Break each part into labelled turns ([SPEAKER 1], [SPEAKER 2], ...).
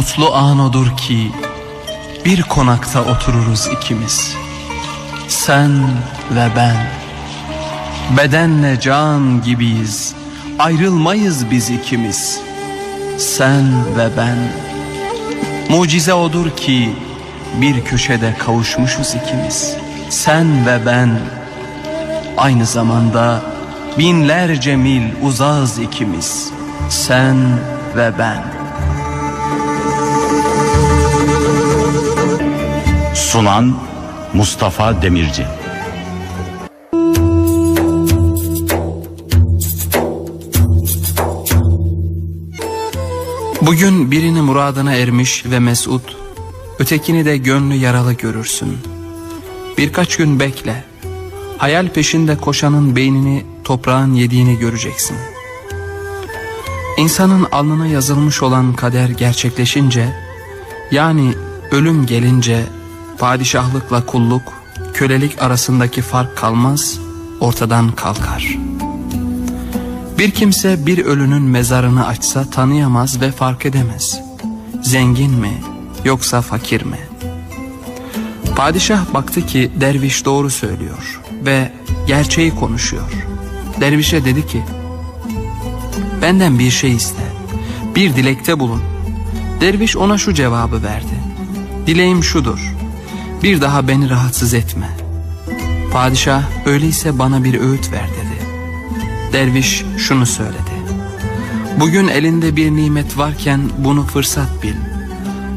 [SPEAKER 1] Mutlu an odur ki bir konakta otururuz ikimiz. Sen ve ben. Bedenle can gibiyiz. Ayrılmayız biz ikimiz. Sen ve ben. Mucize odur ki bir köşede kavuşmuşuz ikimiz. Sen ve ben. Aynı zamanda binlerce mil uzağız ikimiz. Sen ve ben.
[SPEAKER 2] Sunan Mustafa Demirci
[SPEAKER 1] Bugün birini muradına ermiş ve mesut, ötekini de gönlü yaralı görürsün. Birkaç gün bekle, hayal peşinde koşanın beynini toprağın yediğini göreceksin. İnsanın alnına yazılmış olan kader gerçekleşince, yani ölüm gelince padişahlıkla kulluk, kölelik arasındaki fark kalmaz, ortadan kalkar.'' Bir kimse bir ölünün mezarını açsa tanıyamaz ve fark edemez. Zengin mi yoksa fakir mi? Padişah baktı ki derviş doğru söylüyor ve gerçeği konuşuyor. Dervişe dedi ki benden bir şey iste, bir dilekte bulun. Derviş ona şu cevabı verdi. Dileğim şudur, bir daha beni rahatsız etme. Padişah öyleyse bana bir öğüt ver dedi. Derviş şunu söyledi. Bugün elinde bir nimet varken bunu fırsat bil.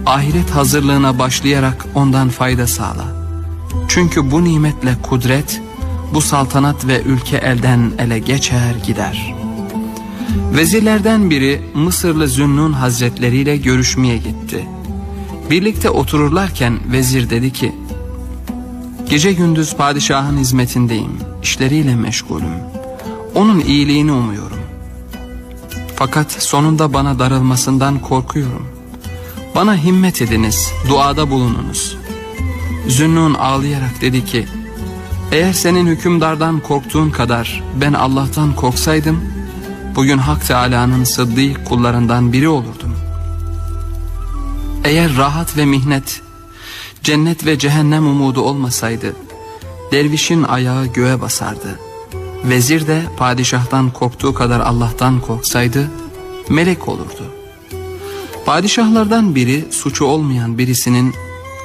[SPEAKER 1] Ahiret hazırlığına başlayarak ondan fayda sağla. Çünkü bu nimetle kudret, bu saltanat ve ülke elden ele geçer gider. Vezirlerden biri Mısırlı Zünnun hazretleriyle görüşmeye gitti. Birlikte otururlarken vezir dedi ki, Gece gündüz padişahın hizmetindeyim, işleriyle meşgulüm.'' Onun iyiliğini umuyorum. Fakat sonunda bana darılmasından korkuyorum. Bana himmet ediniz, duada bulununuz. Zünnun ağlayarak dedi ki, eğer senin hükümdardan korktuğun kadar ben Allah'tan korksaydım, bugün Hak Teala'nın sıddık kullarından biri olurdum. Eğer rahat ve mihnet, cennet ve cehennem umudu olmasaydı, dervişin ayağı göğe basardı.'' Vezir de padişahtan korktuğu kadar Allah'tan korksaydı melek olurdu. Padişahlardan biri suçu olmayan birisinin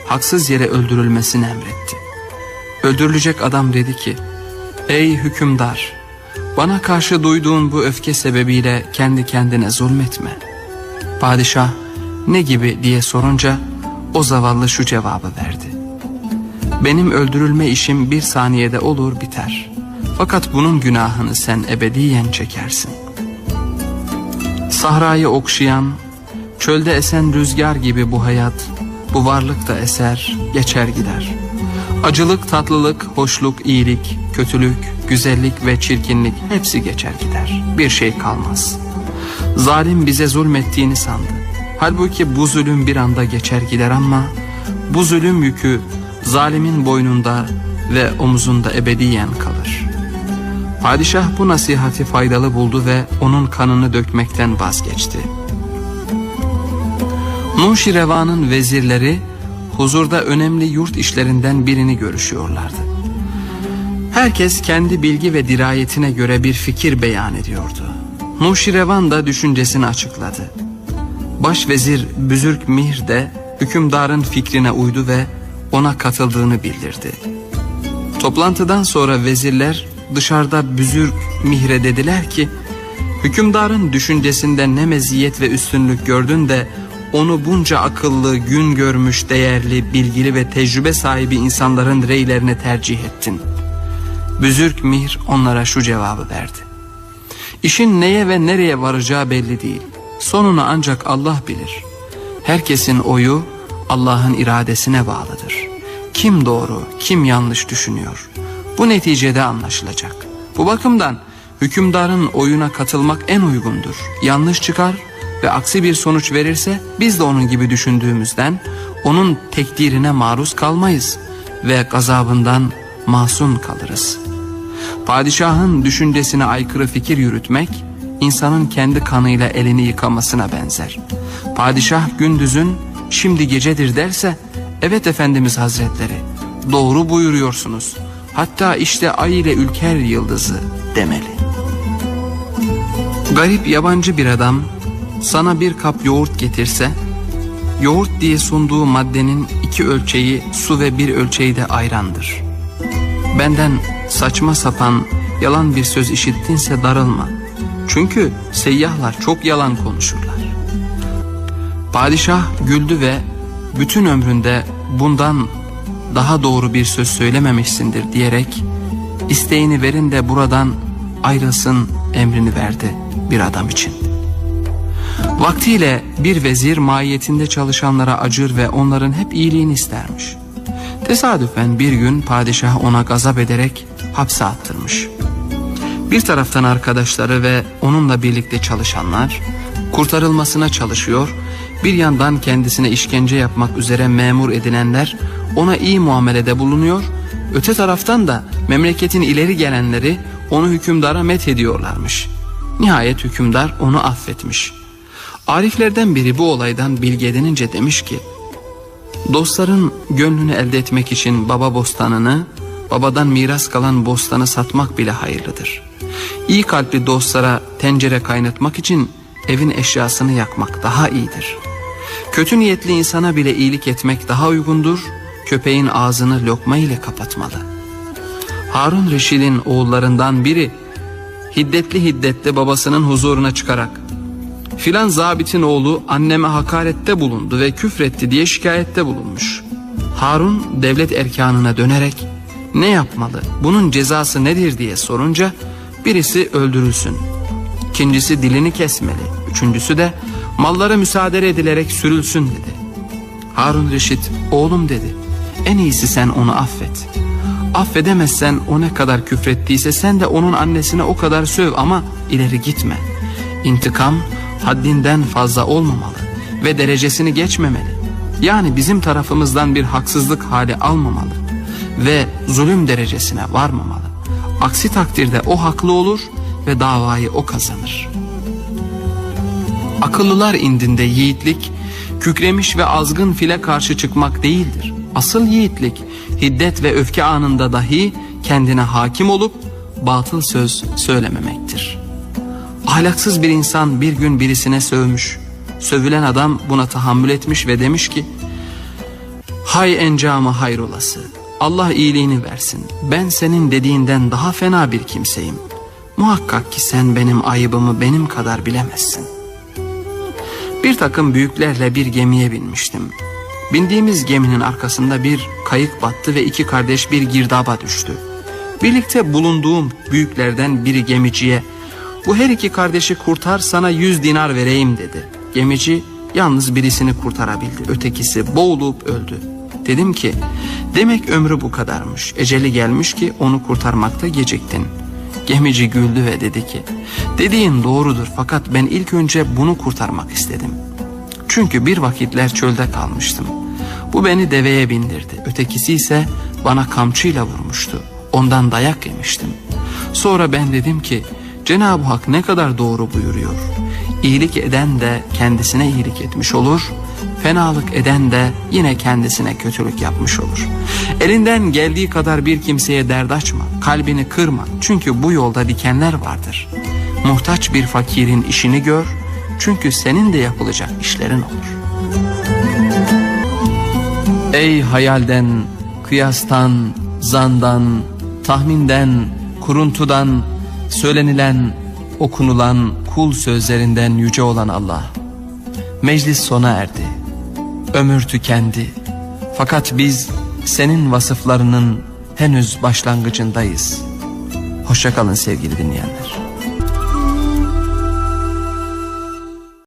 [SPEAKER 1] haksız yere öldürülmesini emretti. Öldürülecek adam dedi ki, Ey hükümdar, bana karşı duyduğun bu öfke sebebiyle kendi kendine zulmetme. Padişah ne gibi diye sorunca o zavallı şu cevabı verdi. Benim öldürülme işim bir saniyede olur biter.'' Fakat bunun günahını sen ebediyen çekersin. Sahrayı okşayan, çölde esen rüzgar gibi bu hayat, bu varlık da eser, geçer gider. Acılık, tatlılık, hoşluk, iyilik, kötülük, güzellik ve çirkinlik hepsi geçer gider. Bir şey kalmaz. Zalim bize zulmettiğini sandı. Halbuki bu zulüm bir anda geçer gider ama bu zulüm yükü zalimin boynunda ve omuzunda ebediyen kalır. Padişah bu nasihati faydalı buldu ve onun kanını dökmekten vazgeçti. Nuşirevan'ın vezirleri huzurda önemli yurt işlerinden birini görüşüyorlardı. Herkes kendi bilgi ve dirayetine göre bir fikir beyan ediyordu. Nuşirevan da düşüncesini açıkladı. Başvezir Büzürk Mihr de hükümdarın fikrine uydu ve ona katıldığını bildirdi. Toplantıdan sonra vezirler dışarıda büzürk mihre dediler ki hükümdarın düşüncesinde ne meziyet ve üstünlük gördün de onu bunca akıllı, gün görmüş, değerli, bilgili ve tecrübe sahibi insanların reylerine tercih ettin. Büzürk Mihr onlara şu cevabı verdi. İşin neye ve nereye varacağı belli değil. Sonunu ancak Allah bilir. Herkesin oyu Allah'ın iradesine bağlıdır. Kim doğru, kim yanlış düşünüyor bu neticede anlaşılacak. Bu bakımdan hükümdarın oyuna katılmak en uygundur. Yanlış çıkar ve aksi bir sonuç verirse biz de onun gibi düşündüğümüzden onun tekdirine maruz kalmayız ve gazabından masum kalırız. Padişahın düşüncesine aykırı fikir yürütmek insanın kendi kanıyla elini yıkamasına benzer. Padişah gündüzün şimdi gecedir derse evet Efendimiz Hazretleri doğru buyuruyorsunuz. Hatta işte ay ile ülker yıldızı demeli. Garip yabancı bir adam sana bir kap yoğurt getirse yoğurt diye sunduğu maddenin iki ölçeği su ve bir ölçeği de ayrandır. Benden saçma sapan yalan bir söz işittinse darılma. Çünkü seyyahlar çok yalan konuşurlar. Padişah güldü ve bütün ömründe bundan daha doğru bir söz söylememişsindir diyerek isteğini verin de buradan ayrılsın emrini verdi bir adam için. Vaktiyle bir vezir mahiyetinde çalışanlara acır ve onların hep iyiliğini istermiş. Tesadüfen bir gün padişah ona gazap ederek hapse attırmış. Bir taraftan arkadaşları ve onunla birlikte çalışanlar kurtarılmasına çalışıyor, bir yandan kendisine işkence yapmak üzere memur edilenler ona iyi muamelede bulunuyor, öte taraftan da memleketin ileri gelenleri onu hükümdara met ediyorlarmış. Nihayet hükümdar onu affetmiş. Ariflerden biri bu olaydan bilgi edinince demiş ki, Dostların gönlünü elde etmek için baba bostanını, babadan miras kalan bostanı satmak bile hayırlıdır. İyi kalpli dostlara tencere kaynatmak için evin eşyasını yakmak daha iyidir. Kötü niyetli insana bile iyilik etmek daha uygundur, köpeğin ağzını lokma ile kapatmalı. Harun Reşid'in oğullarından biri hiddetli hiddetli babasının huzuruna çıkarak filan zabitin oğlu anneme hakarette bulundu ve küfretti diye şikayette bulunmuş. Harun devlet erkanına dönerek ne yapmalı bunun cezası nedir diye sorunca birisi öldürülsün. İkincisi dilini kesmeli. Üçüncüsü de mallara müsaade edilerek sürülsün dedi. Harun Reşit oğlum dedi en iyisi sen onu affet. Affedemezsen o ne kadar küfrettiyse sen de onun annesine o kadar söv ama ileri gitme. İntikam haddinden fazla olmamalı ve derecesini geçmemeli. Yani bizim tarafımızdan bir haksızlık hali almamalı ve zulüm derecesine varmamalı. Aksi takdirde o haklı olur ve davayı o kazanır. Akıllılar indinde yiğitlik, kükremiş ve azgın file karşı çıkmak değildir. Asıl yiğitlik, hiddet ve öfke anında dahi kendine hakim olup batıl söz söylememektir. Ahlaksız bir insan bir gün birisine sövmüş. Sövülen adam buna tahammül etmiş ve demiş ki Hay encamı hayrolası Allah iyiliğini versin ben senin dediğinden daha fena bir kimseyim. Muhakkak ki sen benim ayıbımı benim kadar bilemezsin. Bir takım büyüklerle bir gemiye binmiştim. Bindiğimiz geminin arkasında bir kayık battı ve iki kardeş bir girdaba düştü. Birlikte bulunduğum büyüklerden biri gemiciye bu her iki kardeşi kurtar sana yüz dinar vereyim dedi. Gemici yalnız birisini kurtarabildi. Ötekisi boğulup öldü. Dedim ki demek ömrü bu kadarmış. Eceli gelmiş ki onu kurtarmakta geciktin. Gemici güldü ve dedi ki dediğin doğrudur fakat ben ilk önce bunu kurtarmak istedim. Çünkü bir vakitler çölde kalmıştım. Bu beni deveye bindirdi. Ötekisi ise bana kamçıyla vurmuştu. Ondan dayak yemiştim. Sonra ben dedim ki Cenab-ı Hak ne kadar doğru buyuruyor. İyilik eden de kendisine iyilik etmiş olur. Fenalık eden de yine kendisine kötülük yapmış olur. Elinden geldiği kadar bir kimseye dert açma, kalbini kırma. Çünkü bu yolda dikenler vardır. Muhtaç bir fakirin işini gör. Çünkü senin de yapılacak işlerin olur. Ey hayalden, kıyastan, zandan, tahminden, kuruntudan, söylenilen, okunulan kul sözlerinden yüce olan Allah. Meclis sona erdi. Ömür tükendi. Fakat biz senin vasıflarının henüz başlangıcındayız. Hoşçakalın sevgili dinleyenler.